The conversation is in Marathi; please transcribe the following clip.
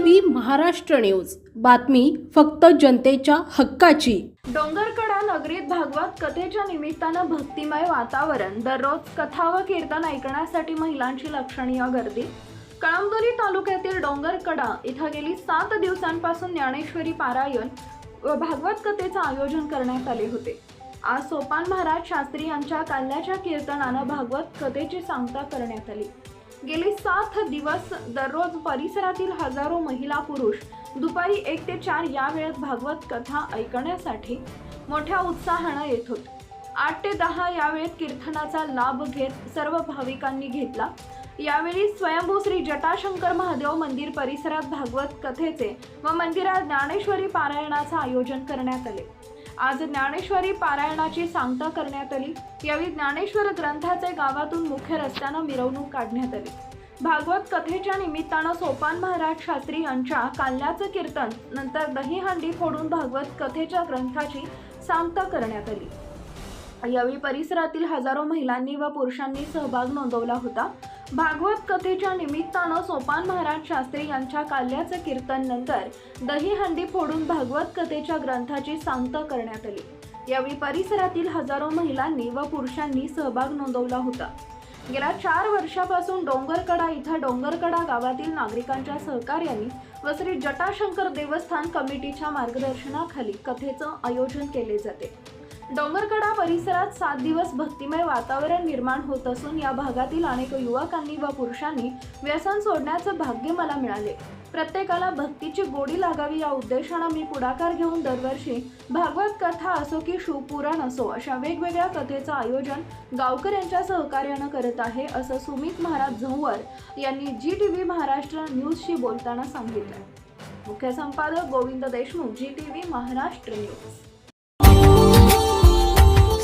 V Maharashtra news. बातमी फक्त जनतेच्या हक्काची. डोंगरकडा नगरीत भागवत कथेच्या निमित्तानं भक्तिमय वातावरण. दररोज कथा व कीर्तन ऐकण्यासाठी महिलांची लक्षणीय गर्दी. कळमदुरी तालुक्यातील डोंगरकडा इथं गेली सात दिवसांपासून ज्ञानेश्वरी पारायण व भागवत कथेचं आयोजन करण्यात आले होते. आज सोपान महाराज शास्त्री यांच्या काल्याच्या कीर्तनानं भागवत कथेची सांगता करण्यात आली. गेली सात दिवस दररोज परिसरातील हजारो महिला पुरुष दुपारी एक ते चार या वेळेत भागवत कथा ऐकण्यासाठी मोठ्या उत्साहानं येत होते. आठ ते दहा यावेळेत कीर्तनाचा लाभ घेत सर्व भाविकांनी घेतला. यावेळी स्वयंभू श्री जटाशंकर महादेव मंदिर परिसरात भागवत कथेचे व मंदिरात ज्ञानेश्वरी पारायणाचं आयोजन करण्यात आले. आज ज्ञानेश्वरी पारायणाची सांगता करण्यात आली. यावेळी ज्ञानेश्वर ग्रंथाचे गावातून मुख्य रस्त्यानं मिरवणूक काढण्यात आली. भागवत कथेच्या निमित्तानं सोपान महाराज शास्त्री यांच्या काल्याचं कीर्तन नंतर दहीहंडी फोडून भागवत कथेच्या ग्रंथाची सांगता करण्यात आली. यावेळी परिसरातील हजारो महिलांनी व पुरुषांनी सहभाग नोंदवला होता. भागवत कथेच्या निमित्तानं सोपान महाराज शास्त्री यांच्या काल्याचं कीर्तन नंतर दहीहंडी फोडून भागवत कथेच्या ग्रंथाची सांगता करण्यात आली. यावेळी परिसरातील हजारो महिलांनी व पुरुषांनी सहभाग नोंदवला होता. गेल्या चार वर्षापासून डोंगरकडा इथं डोंगरकडा गावातील नागरिकांच्या सहकार्याने व श्री जटाशंकर देवस्थान कमिटीच्या मार्गदर्शनाखाली कथेचं आयोजन केले जाते. डोंगरकडा परिसरात सात दिवस भक्तिमय वातावरण निर्माण होत असून या भागातील अनेक युवकांनी व पुरुषांनी व्यसन सोडण्याचं भाग्य मला मिळाले. प्रत्येकाला भक्तीची गोडी लागावी या उद्देशानं मी पुढाकार घेऊन दरवर्षी भागवत कथा असो की शिवपुराण असो अशा वेगवेगळ्या कथेचं आयोजन गावकऱ्यांच्या सहकार्यानं करत आहे असं सुमित महाराज झंवर यांनी जी टी व्ही महाराष्ट्र न्यूजशी बोलताना सांगितलं. मुख्य संपादक Govind Deshmukh G T V Maharashtra news.